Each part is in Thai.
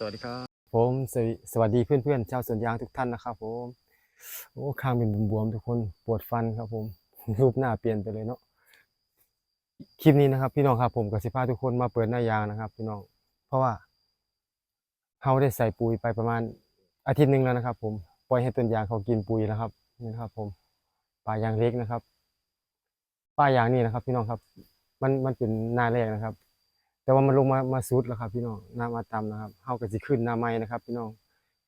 สวัสดีครับ ผมสวสวัสดีเพื่อนๆชาวสวนยางทุกท่านนะครับ ผมโอ้ข้างเป็นบวมๆทุกคนปวดฟันครับ ผมรูปหน้าเปลี่ยนไปเลยเนาะคลิปนี้นะครับ พี่น้องครับผมกับสิพาทุกคนมาเปิดหน้ายางนะครับ พี่น้องเพราะว่าเขาได้ใส่ปุ๋ยไปประมาณอาทิตย์หนึ่งแล้วนะครับ ผมปล่อยให้ต้นยางเขากินปุ๋ยแล้วครับนี่นะครับ ผมป่ายางเล็กนะครับป้ายางนี่นะครับ พี่น้องครับ มันมันเป็นหน้าแรกนะครับ แต่ว่ามันลงมามาสุดแล้วครับ พี่น้องน้ามาต่ำนะครับเฮาก็สิขึ้นหน้าใหม่นะครับ พี่น้อง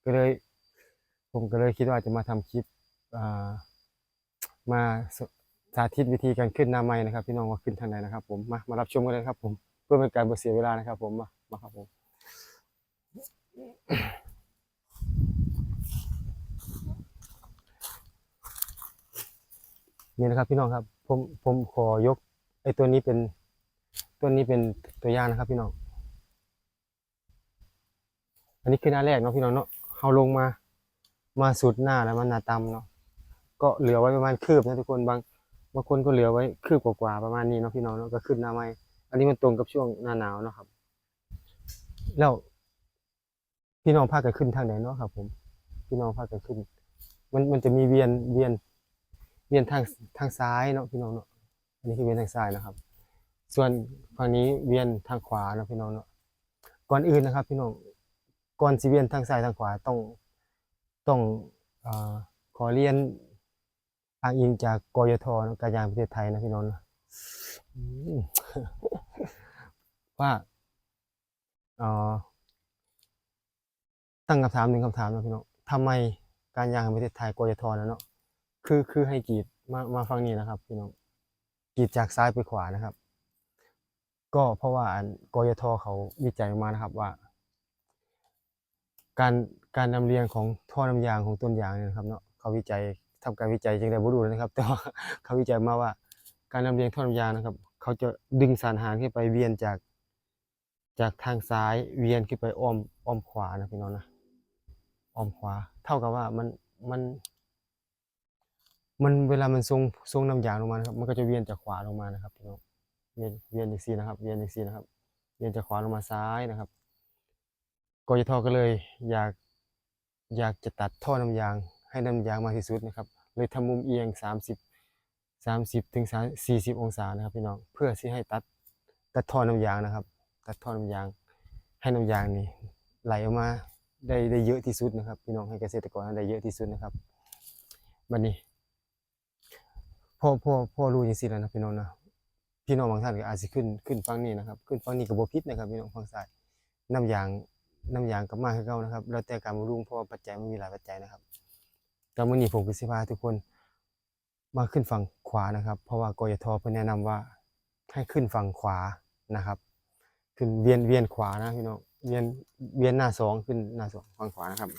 ก็เลย ผมก็เลยคิดว่าจะมาทำคลิปอ่ามาสสาธิตวิธีการขึ้นหน้าใหม่นะครับ พี่น้องว่าขึ้นทางไหนนะครับ ผมมามารับชมกันเลยครับ ผมเพื่อเป็นการบ่เสียเวลานะครับ ผมมามาครับผมนี่นะครับ พี่น้องครับ ผมผมขอยกไอ้ตัวนี้เป็น ตัวนี้เป็นตัวอย่างนะครับพี่น้อง อันนี้คือหน้าแรกเนาะพี่น้องเนาะเอาลงมา มาสุดหน้าแล้วมันหน้าต่ำเนาะ ก็เหลือไว้ประมาณคืบนะทุกคนบางบางคนก็เหลือไว้คืบกว่าๆประมาณนี้เนาะพี่น้องเนาะก็ขึ้นหน้าไม้อันนี้มันตรงกับช่วงหน้าหนาวเนาะครับ แล้วพี่น้องพากันขึ้นทางไหนเนาะครับ ผม พี่น้องพากันขึ้น มันมันจะมีเวียนเวียนเวียนทางทางซ้ายเนาะพี่น้องเนาะอันนี้คือเวียนทางซ้ายนะครับ ส่วนฝั่งนี้เวียนทางขวานะพี่น้องเนาะก่อนอื่นนะครับ พี่น้องก่อนสิเวียนทางซ้ายทางขวาต้องต้องอขอเรียนอ้างอิงจากกยทนะการยางประเทศไทยนะพี่น้องนะว่าตั้งคำถามหนึ่งคำถามนะพี่น้องทำไมการยางแห่งประเทศไทยกยทนะเนาะคือคือให้กรีดมามาฟังนี้นะครับ พี่น้องกรีดจากซ้ายไปขวานะครับ ก็เพราะว่าอันกยทเขาวิจัยมานะครับว่า การการนำเรียงของท่อน้ำยางของต้นยางเนี่ยนะครับเนาะเขาวิจัยทำการวิจัยจึงได้บรู้นะครับ แต่ว่าเขาวิจัยมาว่า การนำเรียงท่อน้ำยางนะครับ เขาจะดึงสารอาหารขึ้นไปเวียนจาก จากทางซ้ายเวียนขึ้นไปอ้อมอ้อมขวานะพี่น้องนะอ้อมขวา เท่ากับว่ามันมันมันเวลามันทรงทรงน้ำยางลงมาครับ มันก็จะเวียนจากขวาลงมานะครับพี่น้อง เวียนเวียนอย่างซีนะครับ เวียนอย่างซีนะครับ เวียนจากขวาลงมาซ้ายนะครับกยทก็เลยอยากอยากจะตัดท่อน้ำยางให้น้ำยางมากที่สุดนะครับ เลยทำมุมเอียง 30 30ถึง40 องศานะครับพี่น้องเพื่อที่ให้ตัดตัดท่อน้ำยางนะครับ ตัดท่อน้ำยาง ให้น้ำยางนี่ไหลออกมาได้ได้เยอะที่สุดนะครับ พี่น้องให้เกษตรกรได้เยอะที่สุดนะครับบัดนี้พ่อพ่อพ่อรู้จังซี่แล้วนะพี่น้องนะ พี่น้องบางท่านก็อาจสิขึ้นขึ้นฝั่งนี้นะครับ ขึ้นฝั่งนี้ก็บ่ผิดนะครับพี่น้องฝั่งซ้ายน้ำยางน้ำยางก็มาคือเก่านะครับ แล้วแต่การบำรุงเพราะว่าปัจจัยมันมีหลายปัจจัยนะครับแต่มื้อนี้ผมก็สิพาทุกคนมาขึ้นฝั่งขวานะครับ เพราะว่ากยทเพิ่นแนะนำว่าให้ขึ้นฝั่งขวานะครับ ขึ้นเวียนเวียนขวานะพี่น้องเวียนเวียนหน้าสองขึ้นหน้าสองฝั่งขวานะครับ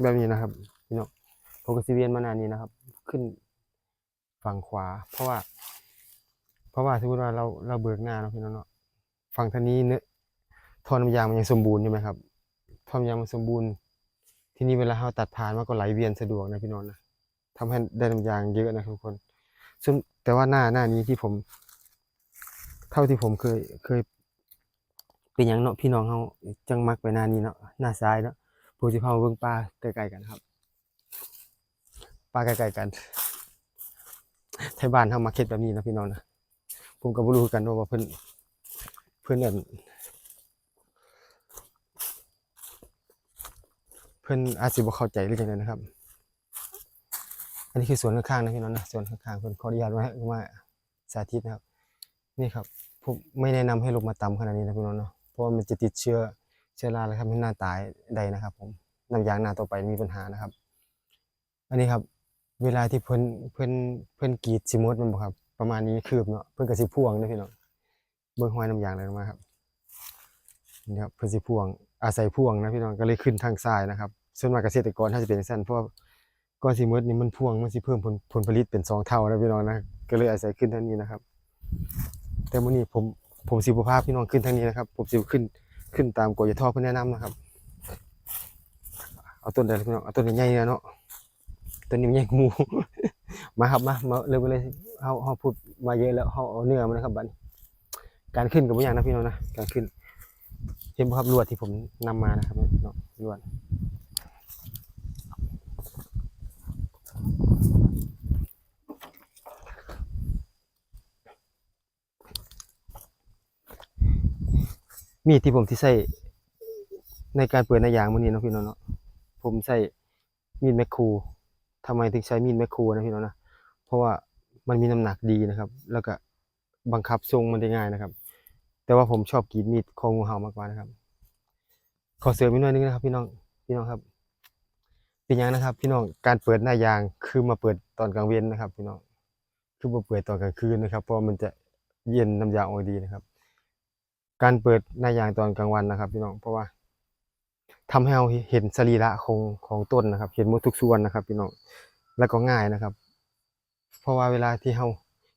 แบบนี้นะครับพี่น้องผมก็สิเวียนมาหน้านี้นะครับ ขึ้นฝั่งขวา เพราะว่า เพราะว่าสมมติว่าเราเราเบิกหน้าเนาะพี่น้องเนาะฝั่งทางนี้เนื้อท่อน้ำยางมันยังสมบูรณ์ใช่ไหมครับท่อน้ำยางมันสมบูรณ์ ที่นี้เวลาเราตัดผ่านมันก็ไหลเวียนสะดวกนะพี่น้องนะทำให้ได้น้ำยางเยอะนะทุกคนซึ่งแต่ว่าหน้าหน้านี้ที่ผม เท่าที่ผมเคยเคย เป็นอย่างเนาะพี่น้องเขาจังมักไปหน้านี้เนาะหน้าซ้ายเนาะผู้ที่พามาเบิ่งปลาใกล้ๆกันครับปลาใกล้ๆกันไทยบ้านทำมาเก็ตแบบนี้นะพี่น้องนะ ผมก็บ่รู้กันว่าเพิ่นเพิ่นเอิ้นเพิ่นอาจสิบ่เข้าใจหรือจังไดนะครับ อันนี้คือสวนข้างๆนะพี่น้องนะสวนข้างๆเพิ่นขออนุญาตมามาสาธิตนะครับ นี่ครับผมไม่แนะนำให้ลงมาต่ำขนาดนี้นะพี่น้องเนาะเพราะว่ามันจะติดเชื้อเชื้อราแล้วครับให้หน้าตายได้นะครับ ผมน้ำยางหน้าต่อไปมีปัญหานะครับ อันนี้ครับ เวลาที่เพิ่นเพิ่นเพิ่นกรีดสิมดมันบ่ครับ ประมาณนี้คืบเนาะเพิ่นก็สิพ่วงเด้อพี่น้องเบิ่งห้อยน้ำยางเลยมาครับนี่ครับเพิ่นสิพ่วงอาศัยพ่วงนะพี่น้องก็เลยขึ้นทางซ้ายนะครับส่วนมากเกษตรกรถ้าจะเป็นจังซั่นเพราะว่าก่อนสิหมดนี่มันพ่วงมันสิเพิ่มผลผลผลิตเป็นสองเท่านะพี่น้องนะก็เลยอาศัยขึ้นทางนี้นะครับ แต่มื้อนี้ผมผมสิบ่พาพี่น้องขึ้นทางนี้นะครับ ผมสิขึ้นขึ้นตามกฎยทอเพิ่นแนะนำนะครับเอาต้นใดล่ะพี่น้องเอาต้นใหญ่ๆเนาะตัวนี้มันใหญ่กว่าห มาครับมามาเลยไปเลยเฮาเฮาพูดมาเยอะแล้วเฮาเอาเนื้อมันนะครับบัดนี้การขึ้นกับบ่อย่างนะพี่น้องนะการขึ้นเห็นบ่ครับลวดที่ผมนำมานะครับเนาะลวดมีดที่ผมที่ใช้ในการเปิดหน้ยางมื้อนี้นะพี่น้องเนาะผมใช้มีดแมคคู ทำไมถึงใช้มีดแมคคูนะพี่น้องนะ เพราะว่ามันมีน้ำหนักดีนะครับ แล้วก็บังคับทรงมันได้ง่ายนะครับ แต่ว่าผมชอบกรีดมีดคองูเห่ามากกว่านะครับ ขอเสริมอีกหน่อยนึงนะครับ พี่น้อง พี่น้องครับ เป็นยังนะครับ พี่น้อง การเปิดหน้ายางคือมาเปิดตอนกลางเว้นนะครับ พี่น้อง คือมาเปิดตอนกลางคืนนะครับ เพราะมันจะเย็นน้ำยางออกดีนะครับ การเปิดหน้ายางตอนกลางวันนะครับ พี่น้อง เพราะว่า ทำให้เราเห็นสรีระของของต้นนะครับ เห็นหมดทุกส่วนนะครับพี่น้องแล้วก็ง่ายนะครับ เพราะว่าเวลาที่เรา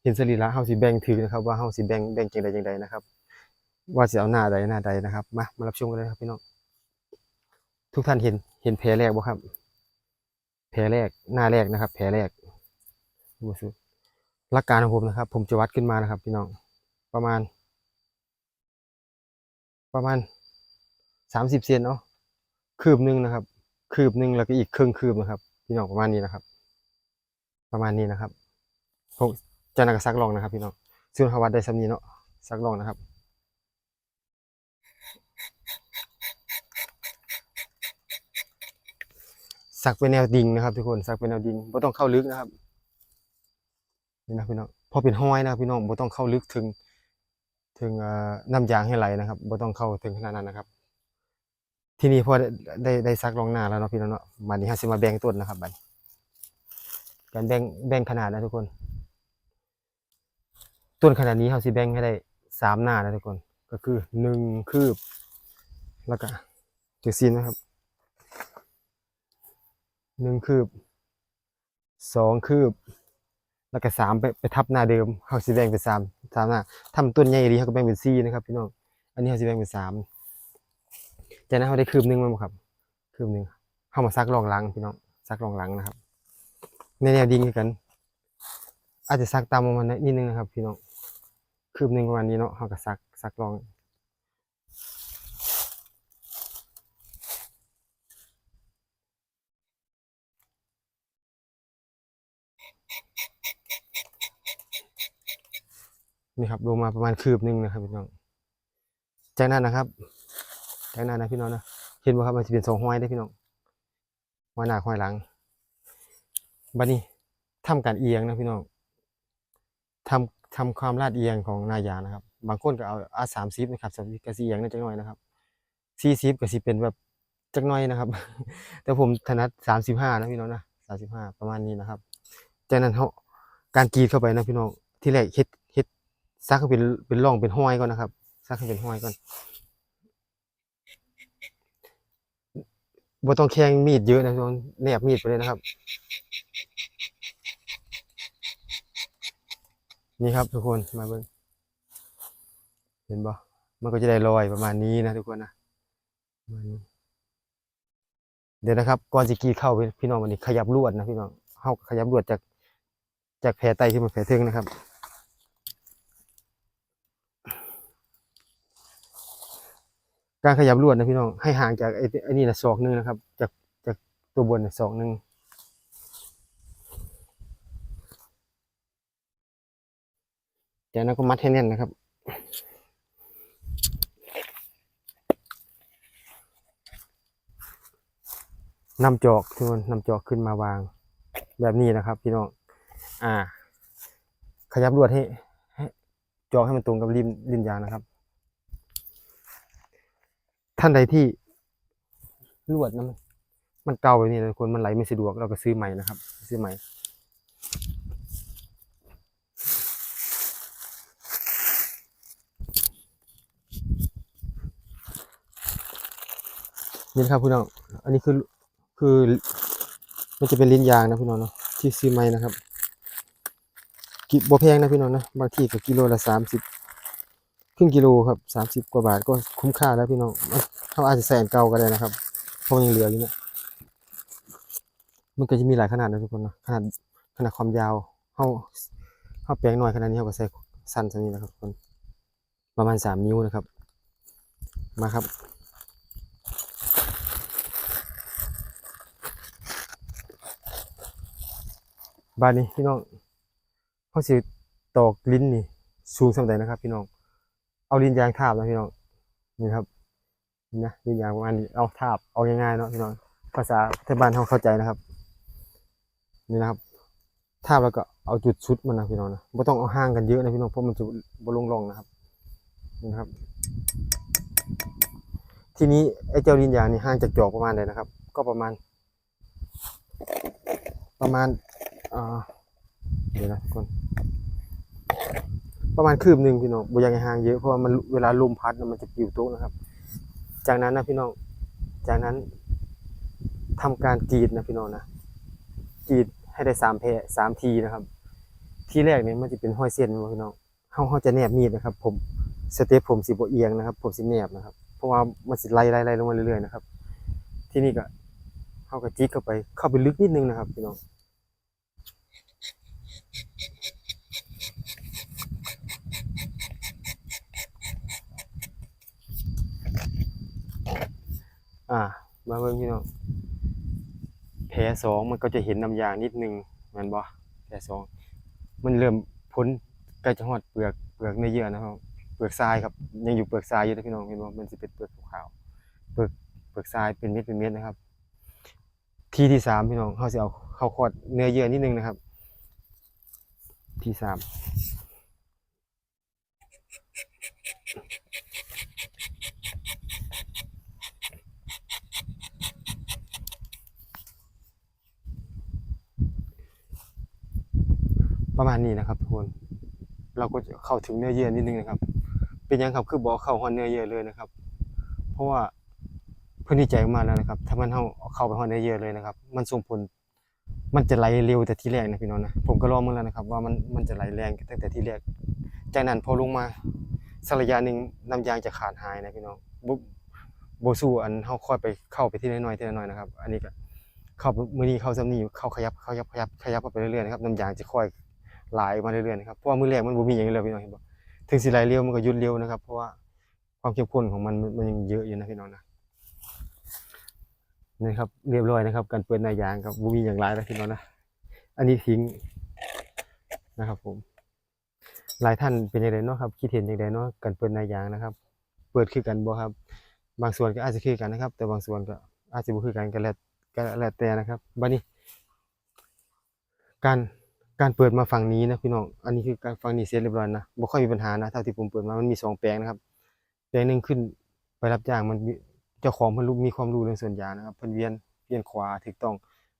เห็นสรีระเราสิแบ่งถือนะครับ ว่าเราสิแบ่งแบ่งจังใดจังใดนะครับ ว่าจะเอาหน้าใดหน้าใดนะครับ มามารับชมกันเลยครับพี่น้องทุกท่านเห็นเห็นแผลแรกบ่ครับ แผลแรกหน้าแรกนะครับ แผลแรกดูสิหลักการของผมนะครับ ผมจะวัดขึ้นมานะครับ พี่น้องประมาณ ประมาณสามสิบเซนเนาะ คืบหนึ่งนะครับ คืบหนึ่งแล้วก็อีกครึ่งคืบนะครับ พี่น้องประมาณนี้นะครับ ประมาณนี้นะครับผมจะนักซักลองนะครับ พี่น้องซึ่งเขาวัดได้สำนีเนาะซักลองนะครับสักเป็นแนวดิ่งนะครับ ทุกคนสักเป็นแนวดิ่งไม่ต้องเข้าลึกนะครับนี่นะพี่น้องพอเป็นห้อยนะพี่น้องไม่ต้องเข้าลึกถึง ถึงน้ำยางให้ไหลนะครับไม่ต้องเข้าถึงขนาดนั้นนะครับ ที่นี่พอได้ได้ได้ซักรองหน้าแล้วเนาะพี่น้องเนาะบัดนี้เราสิมาแบ่งต้นนะครับบัดนี้การแบ่งแบ่งขนาดนะทุกคน ต้นขนาดนี้เราสิแบ่งให้ได้สามหน้านะทุกคน ก็คือหนึ่งคืบ แล้วก็จุดซีนนะครับหนึ่งคืบสองคืบ แล้วก็สามไปไปทับหน้าเดิมเขาสิแบ่งเป็นสามสามหน้าทำต้นใหญ่ดีเขาก็แบ่งเป็นสี่นะครับพี่น้องอันนี้เขาสิแบ่งเป็นสาม จากนั้นเขาได้คืบหนึ่งมาบ่ครับ คืบหนึ่งเข้ามาซักรองหลังพี่น้องซักรองหลังนะครับในแนวดิ่งกัน อาจจะซักตามประมาณนิดนึงนะครับ พี่น้องคืบหนึ่งประมาณนี้เนาะเขาก็ซักซักรองนี่ครับลงมาประมาณคืบหนึ่งนะครับพี่น้องจากนั้นนะครับ จากนั้นนะพี่น้องนะเห็นว่าครับมันจะเป็นสองห้อยได้พี่น้องห้อยหน้าห้อยหลังบัดนี้ทำการเอียงนะพี่น้องทำทำความลาดเอียงของนายานะครับ บางคนก็เอาอาสามสิบนะครับสามสิบกสิเอียงนิดจักหน่อยนะครับสี่สิบก็สิเป็นแบบจักหน่อยนะครับ แต่ผมถนัดสามสิบห้านะพี่น้องนะสามสิบห้าประมาณนี้นะครับจากนั้นเขาการกรีดเข้าไปนะพี่น้องที่แรกเฮ็ดเฮ็ดซักให้เป็นเป็นร่องเป็นห้อยก่อนนะครับซักให้เป็นห้อยก่อน บ่ต้องแข่งมีดเยอะนะพี่น้องแนบมีดไปเลยนะครับ นี่ครับทุกคนมาเบิ่งเห็นบ่มันก็จะได้รอยประมาณนี้นะทุกคนนะมาณนี้เดี๋ยวนะครับก่อนจะกีเข้าไปพี่น้องวันนี้ขยับลวดนะพี่น้องเฮาขยับลวดจากจากแผลไตขึ้นมาแผลทึงนะครับ การขยับลวดนะพี่น้องให้ห่างจากไอ้ไอ้นี่นะศอกหนึงนะครับ จากจากตัวบนนะศอกหนึงจากนั้นก็มัดให้แน่นนะครับนำจอกทุกคนนำจอกขึ้นมาวาง แบบนี้นะครับ พี่น้องอ่า ขยับลวดให้ให้จอกให้มันตรงกับริมริมยางนะครับ ท่านใดที่ลวดนะมันมันเก่าแบบนี้นะทุกคนมันไหลไม่สะดวกเราก็ซื้อใหม่นะครับ ซื้อใหม่นี่นะครับพี่น้อง อันนี้คือคือมันจะเป็นลิ้นยางนะพี่น้องเนาะที่ซื้อใหม่นะครับกิบ่แพงนะพี่น้องนะบางทีก็กิโลละสามสิบครึ่งกิโลครับสามสิบกว่าบาทก็คุ้มค่าแล้วพี่น้องมัน เขาอาจจะใส่อันเก่าก็ได้นะครับเพราะยังเหลืออยู่เนี่ยมันก็จะมีหลายขนาดนะทุกคนนะขนาดขนาดความยาวเขาเขาแปลงหน่อยขนาดนี้เขาก็ใส่สั้นสักนี้นะครับทุกคนประมาณสามนิ้วนะครับ มาครับบานนี้พี่น้องเขาสิตอกลิ้นนี่สูงสำใดนะครับ พี่น้องเอาลิ้นยางทาบนะพี่น้องนี่ครับ นี่นะลิ้นยางประมาณนี้เอาทาบเอาง่ายๆเนาะพี่น้องภาษาไทยบ้านเขาเข้าใจนะครับ นี่นะครับทาบแล้วก็เอาจุดชุดมันนะพี่น้องนะไม่ต้องเอาห่างกันเยอะนะพี่น้องเพราะมันจะบลงลงนะครับนี่นะครับ ทีนี้ไอ้เจ้าลิ้นยางนี่ห่างจากจอกประมาณไหนนะครับ ก็ประมาณ ประมาณอ่าเดี๋ยวนะทุกคนประมาณคืบหนึ่งพี่น้องบ่อยากให้ห่างเยอะเพราะว่ามันเวลาลมพัดมันจะปิวโต๊ะนะครับ จากนั้นนะพี่น้อง จากนั้นทำการกรีดนะพี่น้องนะกรีดให้ได้สามแพสามทีนะครับ ทีแรกเนี่ยมันจะเป็นห้อยเส้นนะพี่น้องเฮาเฮาจะแนบมีดนะครับ ผมสเตปผมสิบเอียงนะครับ ผมสิแนบนะครับ เพราะว่ามันสิไล่ไล่ไล่ลงมาเรื่อยๆนะครับ ที่นี่ก็เฮาก็จิกเข้าไปเข้าไปลึกนิดนึงนะครับพี่น้อง อ่า มาเบิ่งพี่น้องแผลสองมันก็จะเห็นน้ำยางนิดนึงแมันบ่แผลสองมันเริ่มพ้นใกล้จะฮอดเปลือกเปลือกเนื้อเยื่อนะครับ เปลือกทรายครับ ยังอยู่เปลือกทรายอยู่นะพี่น้องเห็นบ่มันสิเป็นเปลือกขาวเปลือกเปลือกทรายเป็นเม็ดเป็นเม็ดนะครับ ทีที่สามพี่น้องเขาสิเอาเข้าคอดเนื้อเยื่อนิดนึงนะครับ ที่สาม ประมาณนี้นะครับทุกคน เราก็จะเข้าถึงเนื้อเยื่อนิดนึงนะครับ เป็นยังครับคือบอกเข้าหัวเนื้อเยื่อเลยนะครับ เพราะว่าเพื่อนวิจัยออกมาแล้วนะครับ ถ้ามันเข้าเข้าไปหัวเนื้อเยื่อเลยนะครับ มันส่งผล มันจะไหลเร็วแต่ที่แรกนะพี่น้องนะผมก็ลองมาแล้วนะครับ ว่ามันมันจะไหลแรงตั้งแต่ที่แรกจากนั้นพอลงมาสักระยะหนึ่งน้ำยางจะขาดหายนะพี่น้องบุโบสู้อันเข้าค่อยไปเข้าไปที่น้อยๆที่น้อยๆนะครับ อันนี้ก็เข้ามือนี้เข้าซ้ำนี้เข้าขยับขยับขยับขยับไปเรื่อยๆนะครับน้ำยางจะค่อย ไหลมาเรื่อยๆนะครับเพราะว่ามือแรกมันบ่มีอย่างนี้เลยพี่น้องเห็นบ่ถึงสิไหลเร็วมันก็หยุดเร็วนะครับ เพราะว่าความเข้มข้นของมันมันยังเยอะอยู่นะพี่น้องนะนี่ครับเรียบร้อยนะครับ การเปิดหน้ายางครับบ่มีอย่างไรนะพี่น้องนะอันนี้ทิ้งนะครับ ผม หลายท่านเป็นยังไงเนาะครับคิดเห็นยังไงเนาะการเปิดหน้ายางนะครับ เปิดคือกันบ่ครับ บางส่วนก็อาจจะคือกันนะครับ แต่บางส่วนก็อาจจะบ่คือกันก็แล้วก็แล้วแต่นะครับบัดนี้การ การเปิดมาฝั่งนี้นะพี่น้อง อันนี้คือการฝั่งนี้เสร็จเรียบร้อยนะบ่ค่อยมีปัญหานะเท่าที่ผมเปิดมา มันมีสองแปลงนะครับ แปลงหนึ่งขึ้นไปรับจ้างมันเจ้าของเพิ่นรู้มีความรู้เรื่องส่วนยางนะครับ เพิ่นเวียนเวียนขวาถูกต้อง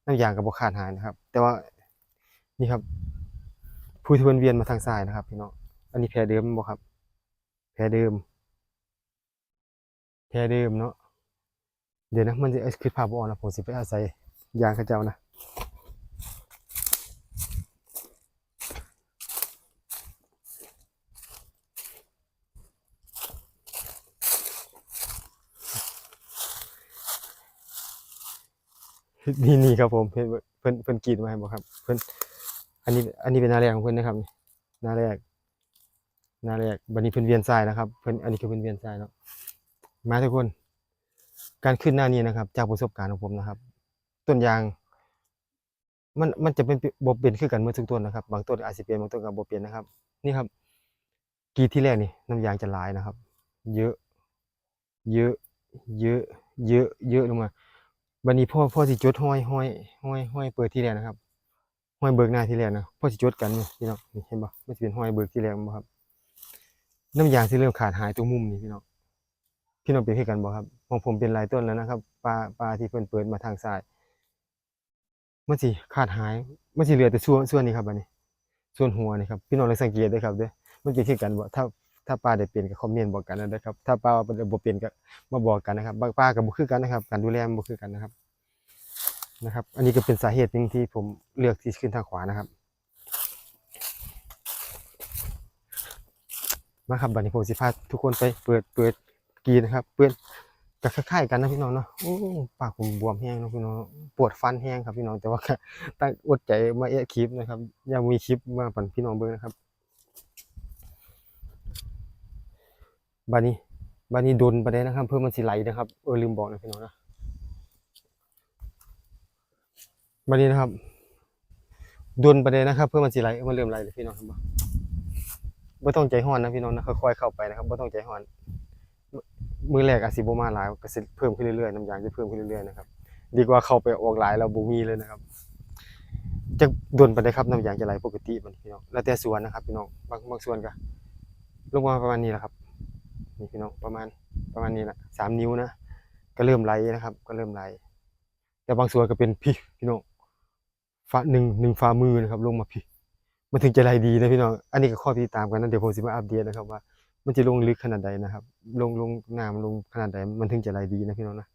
น้ำยางก็บ่ขาดหายนะครับ แต่ว่านี่ครับ ผู้ที่เพิ่นเวียนมาทางซ้ายนะครับพี่น้อง อันนี้แพรเดิมบ่ครับ แพรเดิม แพรเดิมเนาะ เดี๋ยวนะมันจะคือภาพบ่ออกนะผมสิไปอาศัยยางเขาเจ้านะ นี่นี่ครับผมเพิ่นเพิ่นเพิ่นกรีดมาให้บ่ครับ เพิ่นอันนี้อันนี้เป็นหน้าแรกของเพิ่นนะครับนี่หน้าแรกหน้าแรกบัดนี้เพิ่นเวียนซ้ายนะครับเพิ่นอันนี้คือเพิ่นเวียนซ้ายเนาะมาทุกคน การขึ้นหน้านี้นะครับ จากประสบการณ์ของผมนะครับ ต้นยาง มันมันจะเป็นบ่เป็นคือกันหมดทุกต้นนะครับ บางต้นอาจสิเปลี่ยนบางต้นก็บ่เปลี่ยนนะครับ นี่ครับกีดที่แรกนี่น้ำยางจะหลายนะครับ เยอะ เยอะ เยอะ เยอะ เยอะลงมา บัดนี้พ่อพ่อสิจดห้อยห้อยห้อยห้อยเปิดที่แรกนะครับห้อยเบิกหน้าที่แรกนะพ่อสิจดกันนี่พี่น้องเห็นบ่มันสิเป็นห้อยเบิกที่แรกบ่ครับ น้ำยางสิเริ่มขาดหายตรงมุมนี่พี่น้องพี่น้องเป็นคือกันบ่ครับของผมเป็นลายต้นแล้วนะครับปลาปลาที่เพิ่นเปิดมาทางซ้ายมันสิขาดหายมันสิเหลือแต่ส่วนส่วนนี้ครับบัดนี้ ส่วนหัวนี่ครับพี่น้องลองสังเกตด้อครับเด้อมันเป็นคือกันบ่ถ้า ถ้าปลาได้เป็นก็คอมเมนต์บอกกันนะครับ ถ้าปลาบ่เป็นก็มาบอกกันนะครับ บางปลาก็บ่คือกันนะครับ การดูแลบ่คือกันนะครับ นะครับ อันนี้ก็เป็นสาเหตุหนึงที่ผมเลือกที่ขึ้นทางขวานะครับ มาครับบัดนี้ผมสิพาทุกคนไปเปิดเปิดกีนะครับ เปิดก็คล้ายๆกันนะพี่น้องเนาะโอ้ปากผมบวมแห้งนะพี่น้อง ปวดฟันแห้งครับพี่น้อง แต่ว่าตั้งอดใจมาเอะคลิปนะครับ ยังมีคลิปมาปั่นพี่น้องเบิ่งนะครับ บัดนี้บัดนี้โดนไปได้นะครับ เพื่อมันสิไหลนะครับเออลืมบอกนะพี่น้องนะบัดนี้นะครับโดนไปได้นะครับ เพื่อมันสิไหลมันเริ่มไหลเลยพี่น้องครับบ่บ่ต้องใจร้อนนะพี่น้องนะค่อยๆเข้าไปนะครับบ่ต้องใจร้อน มือแรกอาจสิบ่มาหลายก็สิเพิ่มขึ้นเรื่อยๆน้ำยางจะเพิ่มขึ้นเรื่อยๆนะครับดีกว่าเข้าไปออกหลายแล้วบ่มีเลยนะครับจะดนไปได้ครับน้ำยางจะไหลปกติมันพี่น้องแล้วแต่ส่วนนะครับพี่น้องบางบางส่วนก็ลงมาประมาณนี้แหละครับ นี่พี่น้องประมาณประมาณนี้แหละสามนิ้วนะก็เริ่มไหลนะครับ ก็เริ่มไหลแต่บางส่วนก็เป็นพี่พี่น้องฝ่าหนึ่งหนึ่งฝ่ามือนะครับ ลงมาพี่มันถึงจะไหลดีนะพี่น้องอันนี้ก็ข้อติดตามกันนะเดี๋ยวผมสิมาอัปเดตนะครับว่ามันจะลงลึกขนาดใดนะครับ ลงลงน้ำลงขนาดใดมันถึงจะไหลดีนะพี่น้องนะ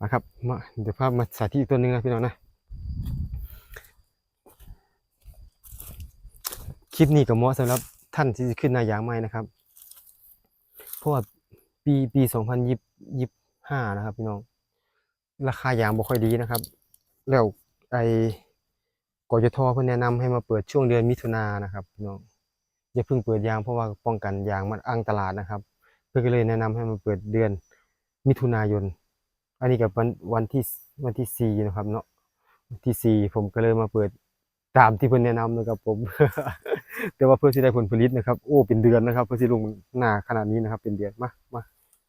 มาครับมาเดี๋ยวภาพมาสาธิตอีกตัวหนึ่งนะพี่น้องนะคลิปนี้ก็เหมาะสำหรับท่านที่ขึ้นนายางใหม่นะครับ เพราะว่าปีปีสองพันยี่ยี่ห้านะครับ พี่น้อง ราคายางบ่ค่อยดีนะครับ แล้วไอ้กยทเพิ่นแนะนำให้มาเปิดช่วงเดือนมิถุนายนนะครับพี่น้องอย่าเพิ่งเปิดยางเพราะว่าป้องกันยางมันอังตลาดนะครับ เพื่อนก็เลยแนะนำให้มาเปิดเดือนมิถุนายน อันนี้กับวันวันที่วันที่สี่นะครับ เนาะวันที่สี่ผมก็เลยมาเปิด ตามที่เพิ่อนแนะนำนะครับ ผม แต่ว่าเพื่อที่ได้ผลผลิตนะครับ โอ้เป็นเดือนนะครับ เพื่อที่ลงหนาขนาดนี้นะครับ เป็นเดือนมามา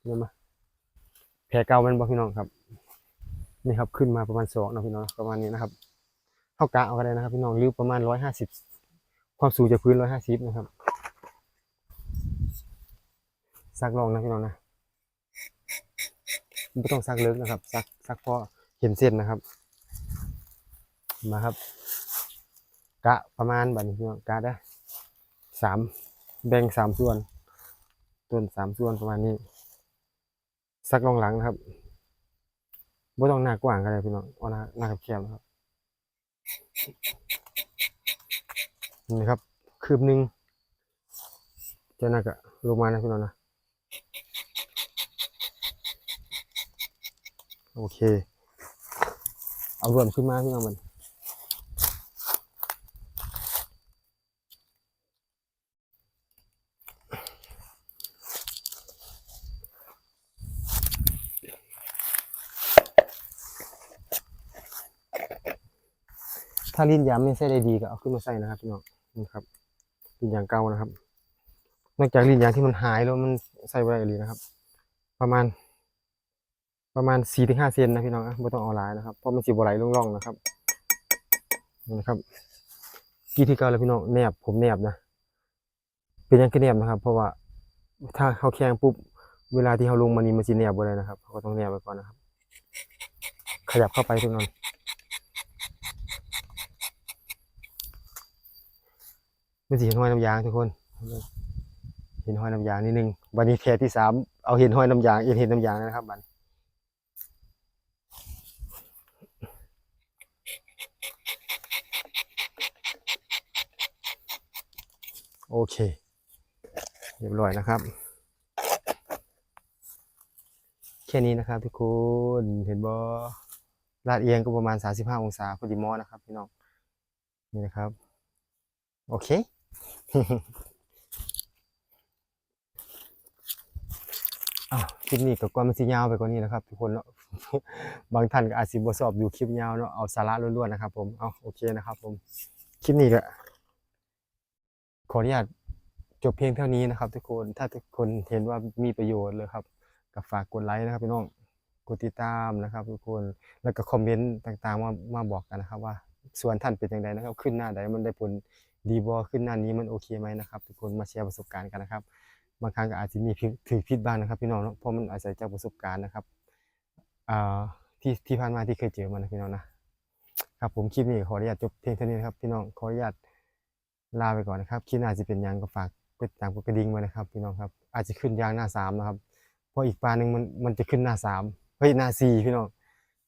เดี๋ยมาแผลเก่ามันบ่พี่น้องครับนี่ครับขึ้นมาประมาณสองนะพี่น้องประมาณนี้นะครับ เท่ากะเอาก็ได้นะครับ พี่น้องหรือประมาณร้อยห้าสิบความสูงจากพื้นร้อยห้าสิบนะครับซักลองนะพี่น้องนะไม่ต้องซักลึกนะครับซักซักพอเห็นเส้นนะครับ มาครับ กะประมาณแบบนี้พี่น้องกะได้สามแบ่งสามส่วน ต้นสามส่วนประมาณนี้ซักลงหลังนะครับไม่ต้องหน้ากว้างก็ได้พี่น้องเอาหน้าหน้าแคบๆนะครับนี่ครับ คืบหนึ่งจะน่ากะลงมานะพี่น้องนะโอเค เอารวมขึ้นมาพี่น้องมัน ถ้าลิ้นยางไม่ใส่ได้ดีก็เอาขึ้นมาใส่นะครับพี่น้องนี่ครับลิ้นยางเก่านะครับ นอกจากลิ้นยางที่มันหายแล้วมันใส่ไว้ได้เลยนะครับ ประมาณ ประมาณสี่ถึงห้าเซนนะพี่น้องนะไม่ต้องเอาลายนะครับเพราะมันสีบไหลล่องๆนะครับนะครับกี่ที่เก่าแล้วพี่น้องแนบผมแนบนะ เป็นยังคือแนบนะครับ เพราะว่าถ้าเขาแข่งปุ๊บเวลาที่เขาลงมานี่มันสีแนบบ่ได้นะครับเขาก็ต้องแนบไว้ก่อนนะครับ ขยับเข้าไปทุกนอน มันสิเห็นห้อยน้ำยางทุกคนเห็นห้อยน้ำยางนิดนึงวันนี้แพรที่สามเอาเห็นห้อยน้ำยางเอ็นเห็นน้ำยางนะครับบันโอเคเรียบร้อยนะครับ แค่นี้นะครับทุกคนเห็นบอลาดเอียงก็ประมาณ 35 องศาพอดีมอนะครับพี่น้องนี่นะครับ โอเค คลิปนี้ก็กว่ามันสิยาวไปกว่านี้นะครับทุกคนเนาะบางท่านก็อาจสิบ่ชอบดูคลิปยาวเนาะเอาสาระล้วนๆนะครับ ผมเอาโอเคนะครับ ผมคลิปนี้ก็ขออนุญาตจบเพียงเท่านี้นะครับ ทุกคนถ้าทุกคนเห็นว่ามีประโยชน์เลยครับก็ฝากกดไลค์นะครับพี่น้องกดติดตามนะครับ ทุกคนแล้วก็คอมเมนต์ต่างๆมามาบอกกันนะครับ ว่าส่วนท่านเป็นอย่างไรนะครับ ขึ้นหน้าใดมันได้ผล ดีบอขึ้นหน้านี้มันโอเคไหมนะครับ ทุกคนมาแชร์ประสบการณ์กันนะครับ บางครั้งก็อาจจะมีผิดถือผิดบ้างนะครับ พี่น้องเนาะเพราะมันอาศัยจากประสบการณ์นะครับอ่าที่ที่ผ่านมาที่เคยเจอมานะพี่น้องนะครับผมคลิปนี้ขออนุญาตจบเพียงเท่านี้นะครับพี่น้องขออนุญาตลาไปก่อนนะครับคลิปหน้าจะเป็นยังก็ฝากกดติดตามกดกระดิ่งไว้นะครับพี่น้องครับอาจจะขึ้นยางหน้าสามนะครับเพราะอีกปลาหนึ่งมันมันจะขึ้นหน้าสามเฮ้ยหน้าสี่พี่น้อง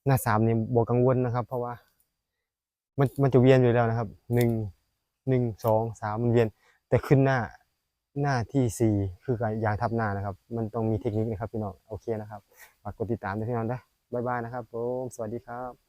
หน้าสามนี่บกังวลนะครับ เพราะว่า มันมันจะเวียนอยู่แล้วนะครับหนึ่ง หนึ่งสองสามมันเวียน แต่ขึ้นหน้าหน้าที่สี่คือการยางทับหน้านะครับ มันต้องมีเทคนิคนะครับพี่น้องโอเคนะครับฝากกดติดตามด้วยพี่น้องนะบ๊ายบายนะครับผมสวัสดีครับ